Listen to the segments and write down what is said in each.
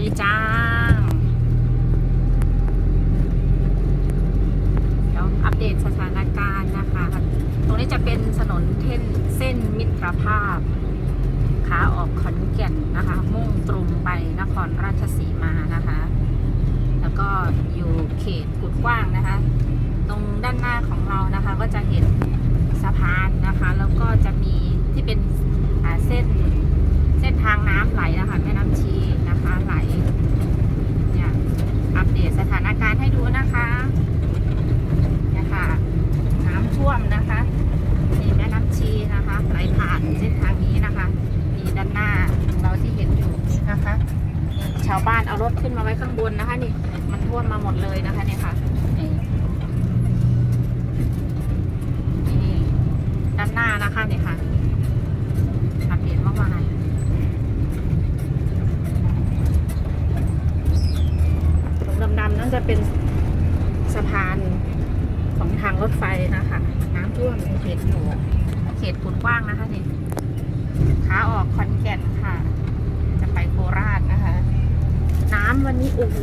ดีจ้าเดี๋ยวอัปเดตสถานการณ์นะคะ ตรงนี้จะเป็นถนนเส้นเส้นมิตรภาพ ขาออกขอนแก่นนะคะ มุ่งตรงไปนครราชสีมานะคะ แล้วก็อยู่เขตกุดกว้างนะคะ ตรงด้านหน้าของเรานะคะก็จะเห็นสะพานนะคะ แล้วก็จะมีที่เป็นเส้นเส้นทางน้ำไหลนะคะแม่น้ำชีนะคะไหลเนี่ยอัปเดตสถานการณ์ให้ดูนะคะเนี่ยค่ะ น้ำท่วมนะคะนี่แม่น้ำชีนะคะไหลผ่านเส้นทางนี้นะคะนี่ด้านหน้าเราที่เห็นอยู่นะคะชาวบ้านเอารถขึ้นมาไว้ข้างบนนะคะ นี่มันท่วมมาหมดเลยนะคะเนี่ยค่ะนี่ด้านหน้านะคะเนี่ยค่ะอัปเดตเมื่อวานตรงดำๆนั่นจะเป็นสะพานของทางรถไฟนะคะ น้ำท่วมในเขตอยู่ เขตกุนกว้างนะคะนี่ขาออกคอนแก่นค่ะ จะไปโคราชนะคะ น้ำวันนี้โอ้โห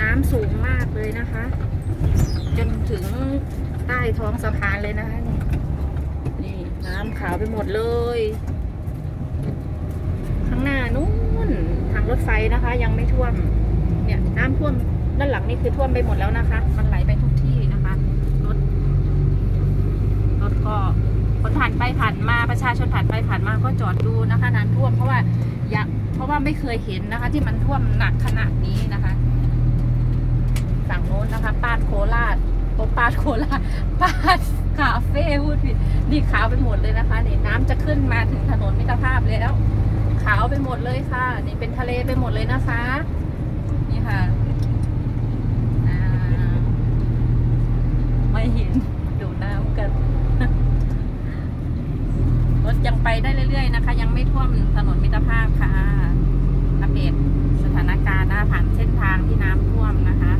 น้ำสูงมากเลยนะคะ จนถึงใต้ท้องสะพานเลยนะคะนี่นี่น้ำขาวไปหมดเลยข้างหน้านู้นทางรถไฟนะคะ ยังไม่ท่วม เนี่ยน้ำท่วมด้านหลังนี่คือท่วมไปหมดแล้วนะคะ มันไหลไปทุกที่นะคะรถรถก็คนผ่าน ไปผ่านมาประชาชนผ่านไปผ่านมาก็จอดดูนะคะน้ำท่วมเพราะว่าอยากเพราะว่าไม่เคยเห็นนะคะ ที่มันท่วมหนักขนาดนี้นะคะฝั่งโน้นนะคะปาดโคราชโอปาดโคราชปาดคาเฟ่พูดผิดนี่ขาวไปหมดเลยนะคะนี่น้ำจะขึ้นมาถึงถนนมิตรภาพแล้วขาวไปหมดเลยค่ะ นี่เป็นทะเลไปหมดเลยนะคะนี่ค่ะอ่าไม่เห็นดูน้ำกัน ร ถยังไปได้เรื่อย ๆ นะคะ ยังไม่ท่วมถนนมิตรภาพค่ะอัปเดตสถานการณ์นะคะผ่านเส้นทางที่น้ำท่วมนะคะ